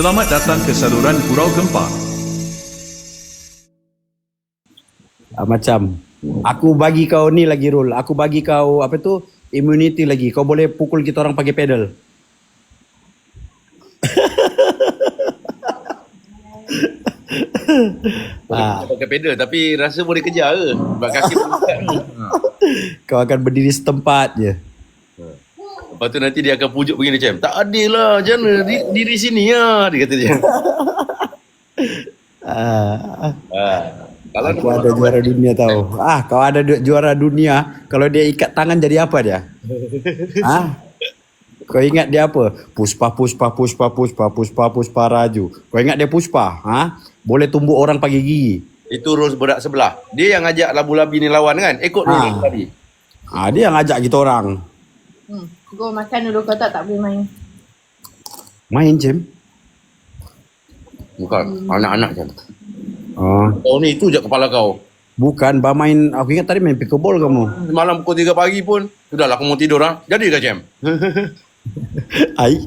Selamat datang ke saluran Gurau Gempa. Ah, macam aku bagi kau ni lagi rule. Aku bagi kau apa tu immunity lagi. Kau boleh pukul kita orang pakai pedal. Ah. Pakai pedal tapi rasa boleh kejar ke? Sebab kaki. Ha. Kau akan berdiri setempat je. Lepas tu nanti dia akan pujuk begini macam, tak adil lah, macam mana di, diri sini ya, dia kata dia. Ah, ha. Kalau aku ada juara dunia tahu. Ah, kau ada du- juara dunia. Kalau dia ikat tangan jadi apa dia? ah, kau ingat dia apa? Puspa, puspa, puspa, puspa, puspa, puspa raju. Kau ingat dia puspa? Ha? Boleh tumbuk orang pakai gigi. Itu rules budak sebelah. Dia yang ajak labu-labi ni lawan kan? Ikut Ha. rules tadi. Ah, dia yang ajak kita orang. Hmm. Go makan dulu kau tak tak boleh main. Main Jem. Bukan, anak-anak macam. Oh, Kau ni itu je kepala kau. bukan ba main aku ingat tadi main pickleball kamu. Semalam pukul 3 pagi pun, sudahlah aku mau tidur ha. Jadi ke Cem? Ai.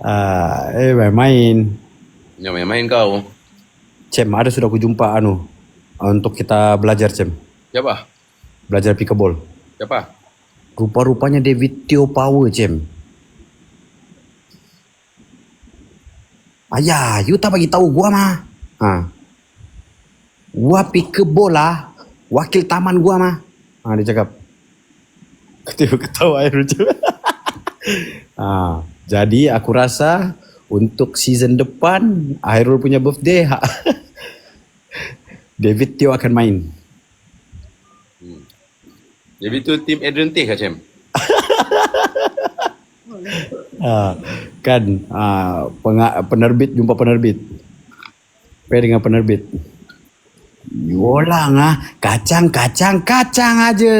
ah, eh main main. Jangan main-main kau. Cem, ada sudah aku jumpa anu untuk kita belajar Cem. Siapa? Belajar pickleball. Siapa? Rupa-rupanya David Teo Power Cem. Ayah, you tak bagi tahu gua mah. Ha. Gua pickleball lah. Wakil taman gua mah. Ha, dia cakap. Ketiba ketawa air lucu. ha, jadi aku rasa untuk season depan Airul punya birthday ha, David Teo akan main. Jadi tu tim Adrian Teh ke Cem? Ah, kan ah, penga- penerbit jumpa penerbit. Pair dengan penerbit. Yolang ah, kacang kacang kacang aja.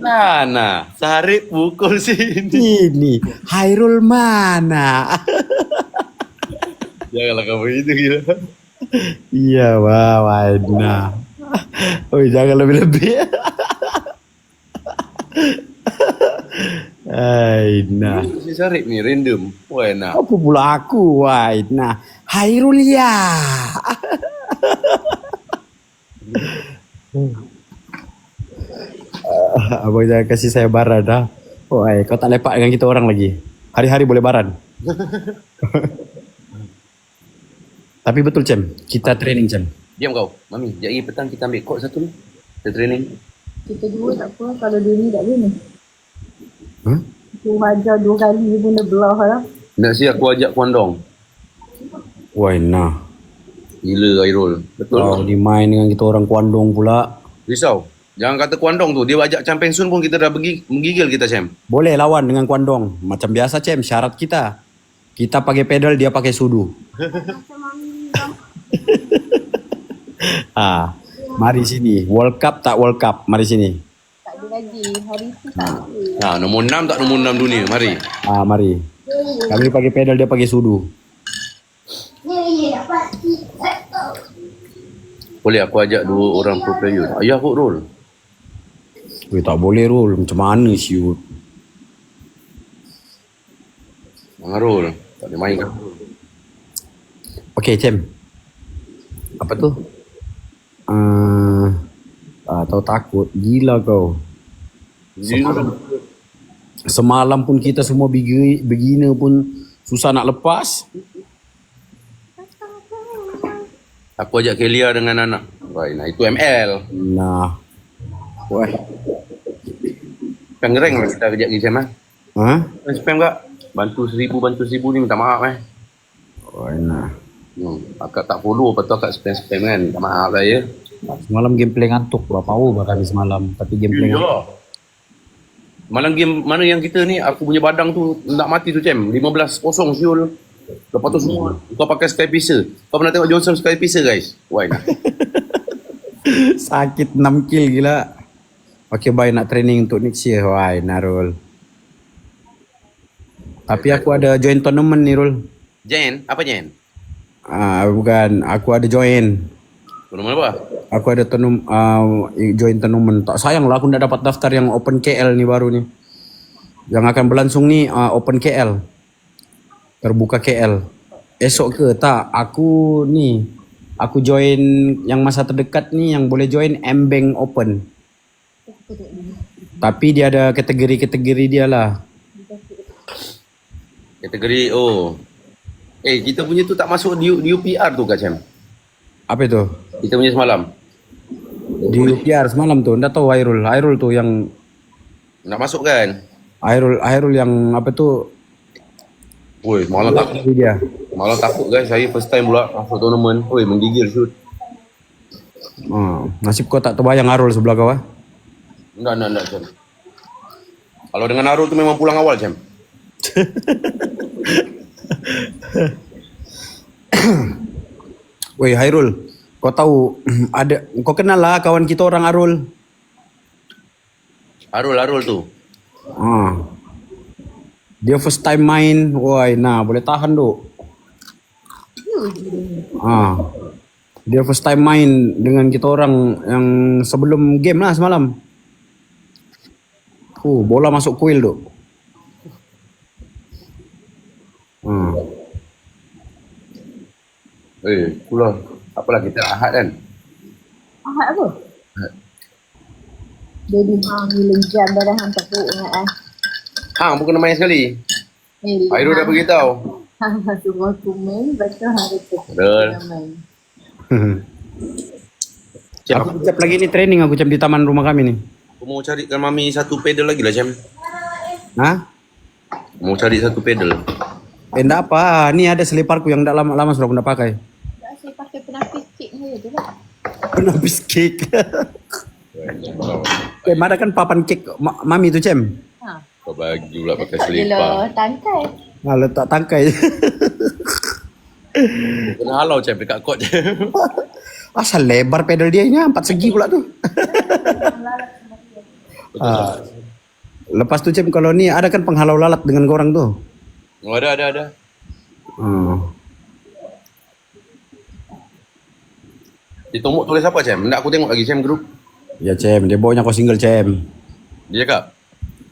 Nah, nah. Sarip pukul sini. Ini Hairul mana? Janganlah kau begitu gila. iya, wah, Waina. Oi, jangan lebih-lebih. Aina. Si Sarip ni random. Wah, nah. Apa pula aku, Waina? Hairul ya. Ah, Abang jangan kasih saya baran dah. Oh, ay, kau tak lepak dengan kita orang lagi. Hari-hari boleh baran. Tapi betul, Cem. Kita training, Cem. Diam kau. Mami, sekejap lagi petang kita ambil court satu ni. Kita training. Kita dua tak apa kalau dia ni tak boleh. Huh? Aku hajar dua kali pun dia belah lah. Nak si aku ajak kuandong. Why nah. Gila Airul. Betul. Kau ni main dengan kita orang kuandong pula. Risau. Jangan kata kuandong tu. Dia ajak Cam pensiun pun kita dah pergi menggigil kita Cem. Boleh lawan dengan kuandong. Macam biasa, Cem. Syarat kita. Kita pakai pedal, dia pakai sudu. Ah, mari sini. World Cup tak World Cup. Mari sini. tak ada lagi. Hari tu tak ada. Ha, nombor 6 tak nombor 6 dunia. Mari. Ah, mari. Kami pakai pedal, dia pakai sudu. Boleh aku ajak dua orang pro player. Ayah aku roll. Weh, tak boleh roll. Macam mana siut? Roll. Tak boleh main kan. Okay, Cem. Apa tu? Uh, ah, tahu takut. Gila kau. Semalam. Semalam pun kita semua begi- beginner pun susah nak lepas. Aku ajak Kelia dengan anak. Baik, nah itu ML. Nah. Wah. Spam gereng lah kita lagi Cem eh. Ha? Spam kak. Bantu seribu, bantu seribu ni minta maaf eh. Wah, nah. Hmm. Akak tak follow lepas tu akak spam-spam kan. Minta maaf lah ya. Semalam gameplay ngantuk. Berapa hour kami semalam. Tapi gameplay ngantuk. Ya. Malam game mana yang kita ni aku punya badang tu nak mati tu Cem. 15-0 siul. Lepas tu semua kau pakai Sky Pisa. Kau pernah tengok Johnson Sky Pisa guys? Why nak? Sakit 6 kill gila. Okay, bye nak training untuk next year. Wah, Narul. Tapi aku ada join tournament ni, Rul. Jen, apa Jen? Ah, bukan. Aku ada join. Tournament apa? Aku ada tenum uh, join tournament. Tak sayang lah aku nak dapat daftar yang Open KL ni baru ni. Yang akan berlangsung ni uh, Open KL. Terbuka KL. Esok ke? Tak. Aku ni. Aku join yang masa terdekat ni yang boleh join M-Bank Open. Tapi dia ada kategori-kategori dia lah. Kategori oh. Eh kita punya tu tak masuk di, di UPR tu Kak Cem. Apa itu? Kita punya semalam. Di UPR semalam tu. Nggak tahu Hairul. Hairul tu yang... Nak masuk kan? Hairul, Hairul yang apa tu... Woi, malah tak Dia. malah takut guys. Saya first time pula masuk tournament. Woi, menggigil shoot. Ah, nasib kau tak terbayang Hairul sebelah kau ah. Enggak, enggak, enggak, Cem. Kalau dengan Arul tu memang pulang awal, Cem. Woi Hairul, kau tahu ada kau kenal lah kawan kita orang Arul. Arul, Arul tu. Ah. Dia first time main, woi nah boleh tahan tu. Ah. Dia first time main dengan kita orang yang sebelum game lah semalam. Uh, bola masuk kuil tu. Hmm. Eh, pula. Apalah kita ahad kan? Ahad apa? Jadi hang ni lejam dah hang tak perut ingat eh. Hang pun kena main sekali. Eh, Airul dah beritahu. Hang suruh aku main, lepas tu hang kata. Betul. Aku kejap lagi ni training aku macam di taman rumah kami ni. aku mau carikan Mami satu pedal lagi lah, Cem. Hah? Mau cari satu pedal. Eh enggak apa, ni ada seliparku yang enggak lama-lama sudah aku enggak pakai. Tak saya pakai penapis kek ni je lah. Penapis kek. eh, mana kan papan kek ma- mami tu, Cem? Ha. Kau bagi pula pakai selipar. adalah tangkai. Ah, letak tangkai. Kena halau, Cem, dekat kot je. Asal lebar pedal dia ini, empat segi pula tu. ah, lepas tu, Cem, kalau ni ada kan penghalau lalat dengan korang tu. Oh, ada, ada, ada. Hmm. Di Tomok tulis apa, Cem? Nak aku tengok lagi, Cem, grup. Ya, Cem, dia bawanya kau single, Cem. Dia cakap.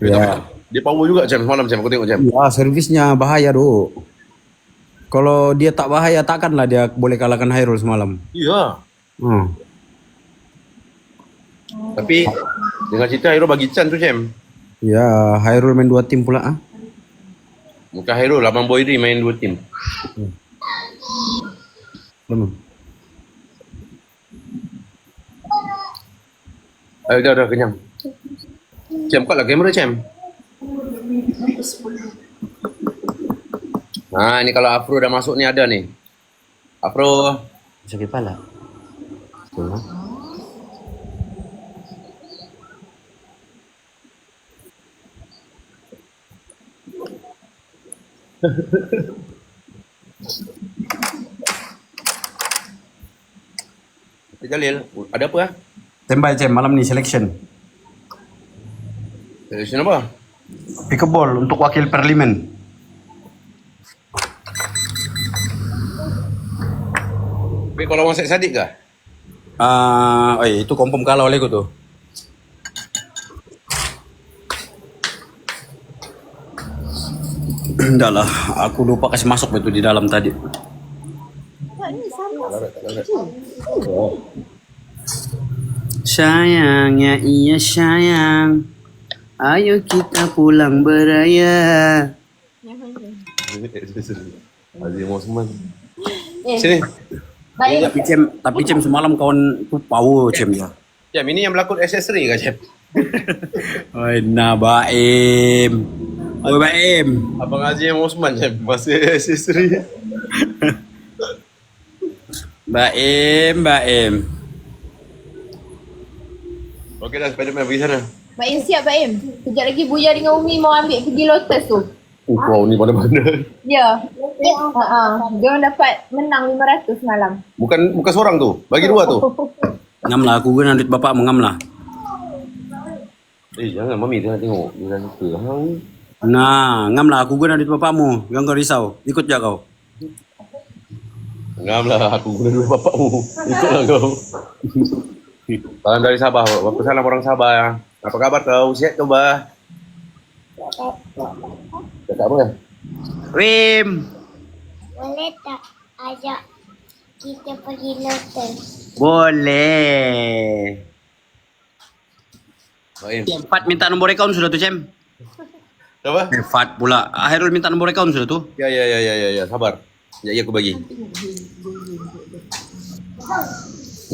Ya. Dia power juga, Cem, semalam, Cem. Aku tengok, Cem. Ya, servisnya bahaya tu. Kalau dia tak bahaya, takkanlah dia boleh kalahkan Hairul semalam. Iya. Hmm. Tapi, dengan cerita Hairul bagi Chan tu, Cem. Ya, Hairul main dua tim pula. Ah. Bukan Hairul, Abang Boyri main dua tim. Belum. Eh, dah, dah, kenyang. Cem, kuat lah kamera, Cem. Ha, ni kalau Afro dah masuk ni ada ni. Afro. Sakit kepala. Cik Jalil, ada apa ah? Tembak Cem, malam ni selection. Selection apa? Pickleball untuk wakil parlimen. Tapi kalau orang Sadik kah? Ah, uh, itu confirm kalau oleh tu. Enggak lah, aku lupa kasih masuk itu di dalam tadi. Sayang, ya iya sayang. Ayo kita pulang beraya. Azim Osman. Eh, Sini. baik. Tapi Cem, tapi Cem semalam kawan tu power Cem ya. Cem, ini yang berlakon accessory kah, Cem? Oi, nah Baim. Oi Baim. Abang Azim Osman, Cem. Masih accessory. Baim, Baim. Okey dah, Spiderman pergi sana. Mbak Im siap Mbak Im. Kejap lagi Buya dengan Umi mau ambil pergi lotus tu. Uh, kau ni mana-mana. Ya. Ha ah. Dia orang dapat menang 500 malam. Bukan bukan seorang tu. Bagi dua tu. Ngam lah, aku guna duit bapak mengam lah. Eh, jangan. Mami tengah tengok. Dia dah lupa. Hang. Nah, ngam lah, aku guna duit bapakmu. Jangan kau risau. Ikut je kau. Ngam lah. Aku guna duit bapakmu. Ikutlah kau. Salam dari Sabah. Berapa salam orang Sabah. Apa kabar kau? Sihat kau, Bah? Cakap apa? Wim. Boleh tak ajak kita pergi nonton? Boleh. Baik. Cem, Fat minta nombor akaun sudah tu, Cem. Apa? Eh, Fat pula. Hairul minta nombor akaun sudah tu. Ya, ya, ya, ya, ya, ya. Sabar. Ya, ya aku bagi.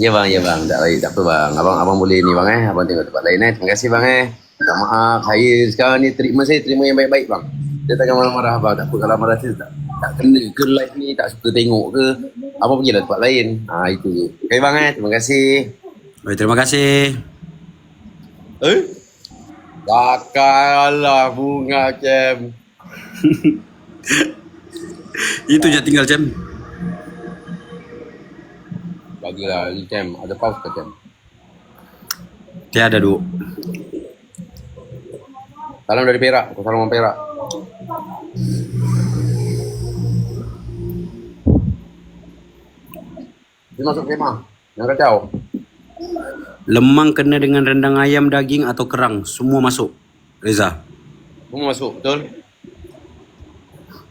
Ya bang, ya bang. Tak baik, tak apa bang. Abang abang boleh ni bang eh. Abang tengok tempat lain eh. Terima kasih bang eh. Minta maaf. Saya sekarang ni treatment saya terima yang baik-baik bang. Dia takkan marah-marah bang. Tak apa kalau marah saya tak, tak kena ke live ni. Tak suka tengok ke. Abang pergilah tempat lain. Ha, itu je. Okay bang eh. Terima kasih. Baik, terima kasih. Eh? Takkanlah bunga Cem. Itu je tinggal, Cem. Bagilah ni Cem. Ada pause ke Cem? Tiada, Duk. Salam dari Perak. Aku salam Perak. Dia masuk kemah. Yang kacau. Lemang kena dengan rendang ayam, daging atau kerang. Semua masuk. Reza. Semua masuk, betul?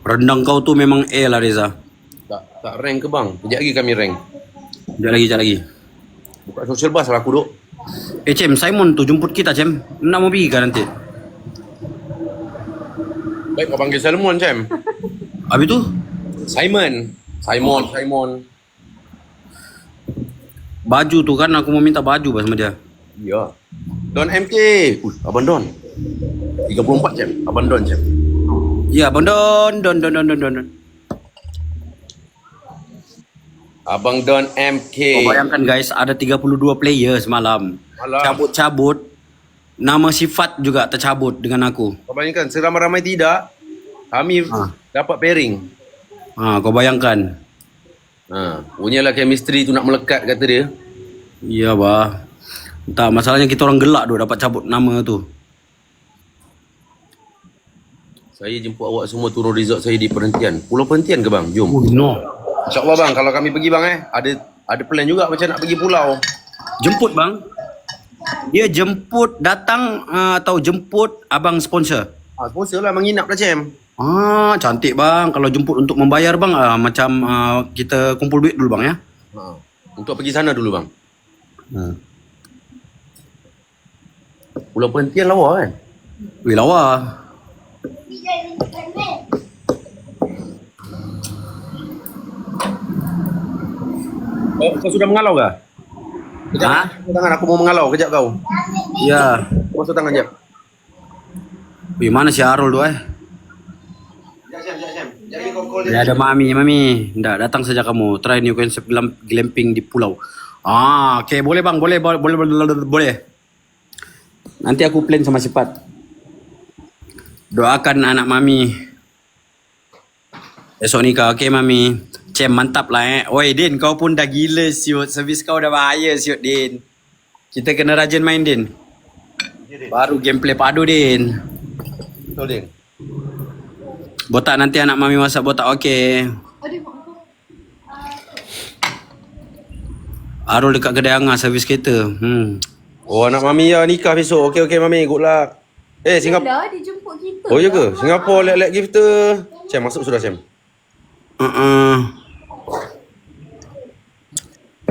Rendang kau tu memang A lah, Reza. Tak tak rank ke bang? Kejap lagi kami rank. Sekejap lagi, sekejap lagi. Buka social bus lah aku duk. Eh, Cem, Simon tu jemput kita, Cem. Nak mau pergi kan nanti? Baik kau panggil Salmon, Cem. Habis tu? Simon. Simon, Simon. Baju tu kan aku mau minta baju sama dia. Ya. Don MK. Uy, Abang Don. 34 Cem. Abang Don, Cem. Ya, Abang Don, Don, Don, Don, Don, Don. Abang Don MK. Kau bayangkan guys, ada 32 player semalam. Alah. Cabut-cabut. Nama sifat juga tercabut dengan aku. Kau bayangkan seramai-ramai tidak, kami Ha. dapat pairing. Ha, kau bayangkan. Ha, punyalah chemistry tu nak melekat kata dia. Iya, bah. Tak, masalahnya kita orang gelak tu dapat cabut nama tu. Saya jemput awak semua turun resort saya di perhentian. Pulau perhentian ke bang? Jom. Oh, no. InsyaAllah bang, kalau kami pergi bang eh, ada ada plan juga macam nak pergi pulau. Jemput, bang. Dia jemput datang uh, atau jemput abang sponsor? Ha, sponsor lah menginap lah Cem. Ah, cantik bang. Kalau jemput untuk membayar bang, ah, macam ah, kita kumpul duit dulu bang ya. Ha, untuk pergi sana dulu bang. Hmm. Pulau perhentian lawa kan? Wih lawa. Kau, kau sudah mengalau ke? Kejap, Ha? tangan aku mau mengalau kejap kau. Ya. Basuh tangan jap. Wih mana si Arul tu eh? Jap Cem, jap Cem. Jadi kau call Ya ada mami, mami. Ndak datang saja kamu. Try new concept glam- glamping di pulau. Ah, okay. Boleh bang, boleh, boleh, boleh, boleh, boleh. Nanti aku plan sama sifat. Doakan anak mami. Esok nikah, okay mami. Cem, mantap lah eh. Oi Din, kau pun dah gila siut. Servis kau dah bahaya siut Din. Kita kena rajin main Din. Baru gameplay padu Din. Betul Din. Botak nanti anak mami masak botak, okay. Arul dekat kedai Angah servis kereta. Hmm. Oh anak mami ya nikah besok. Okey okey mami, good luck. Eh Singapura. Dah dia jemput kita. Oh ya ke? Singapura let-let gifter. Cem masuk sudah Cem. Uh-uh.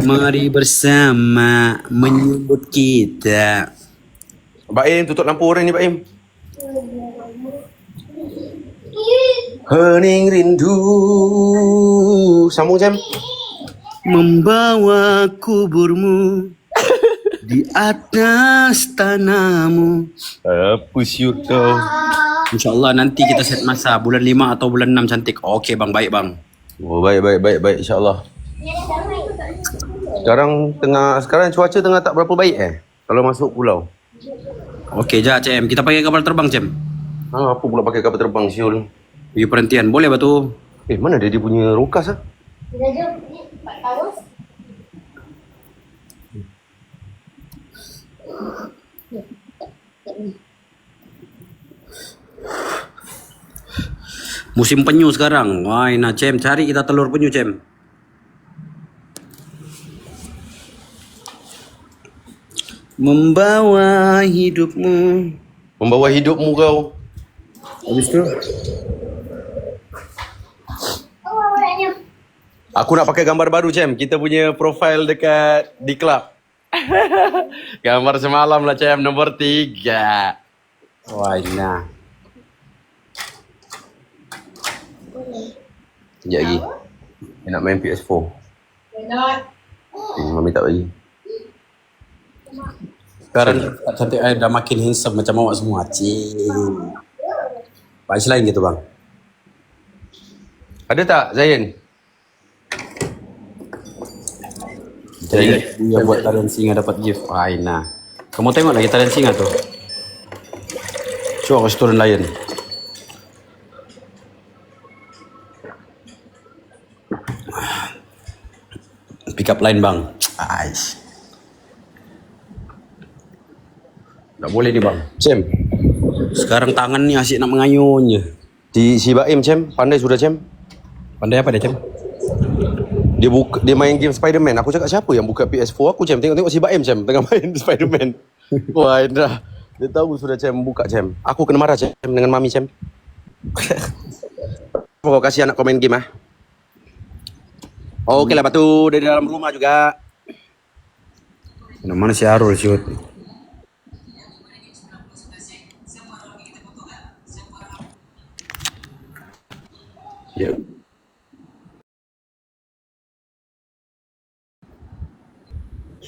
Mari bersama menyambut kita. Pak Im tutup lampu orang ni Pak Im. Hening rindu. Sambung Cem. Membawa kuburmu di atas tanahmu. Apa siut kau? InsyaAllah nanti kita set masa bulan 5 atau bulan 6 cantik. Okey bang, baik bang. Oh baik baik baik baik insyaallah. Sekarang tengah sekarang cuaca tengah tak berapa baik eh. Kalau masuk pulau. Okey, jap Cem. Kita pakai kapal terbang Cem. Ha, apa pula pakai kapal terbang siul? Pergi perhentian. Boleh batu? Eh mana dia dia punya rokas ah? Dah jom. Ni Pak Tawas. Musim penyu sekarang. Wah, nah Cem, cari kita telur penyu Cem. Membawa hidupmu. Membawa hidupmu kau. Habis tu. Aku nak pakai gambar baru Cem. Kita punya profile dekat di club. gambar semalam lah Cem nombor tiga. Wah Ina Sekejap lagi. Dia nak main PS4. Hmm, Mami tak bagi. Sekarang cantik I dah makin handsome macam awak semua Cik Lain gitu bang. Ada tak Zain? Jadi dia buat talian singa dapat gift. Wah Ina Kamu tengok lagi talian singa tu. Aku student lion Pick up line bang. Aish. Tak boleh ni bang. Cem. Sekarang tangan ni asyik nak mengayunnya Di si Baim Cem. Pandai sudah Cem. Pandai apa dia Cem? Dia buka, dia main game Spider-Man. Aku cakap siapa yang buka PS4 aku Cem. Tengok-tengok si Baim Cem tengah main Spider-Man. Wah Indra. Dia tahu sudah Cem buka Cem. Aku kena marah Cem dengan mami Cem. Kau kasih anak komen game ah. Oh, okey lah batu dari dalam rumah juga. Mana si Arul shoot Ya.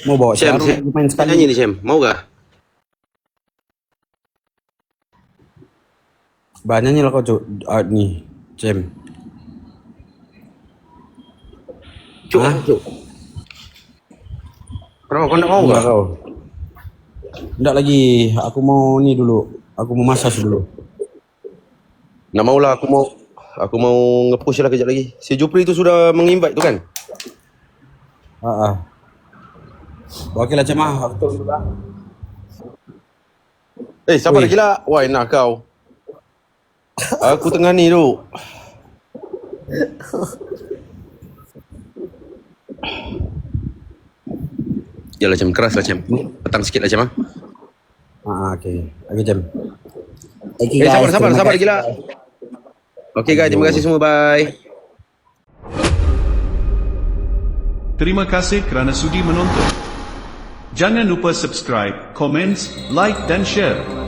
Mau bawa Cem. pergi main sekali Nyanyi ni Cem. Mau gak? Banyaknya lah kau cuk uh, ni Cem Cuk, cuk. Kenapa kau nak mau gak? kau Enggak lagi Aku mau ni dulu Aku mau massage dulu Nak mau lah aku mau aku mau nge-push lah kejap lagi. Si Jupri tu sudah menginvite tu kan? Haa uh, Okey lah Cem ah Aku tolong dulu lah Eh, sabar Ui. lagi lah. Wah, nak kau. Aku tengah ni tu. Yalah Cem, keras lah Cem. Petang sikit lah Cem ah. Haa uh, okey Okey Cem Okay Eh, sabar, sabar, sabar lagi lah. Okay guys, terima kasih semua. Bye. Terima kasih kerana sudi menonton. Jangan lupa subscribe, komen, like dan share.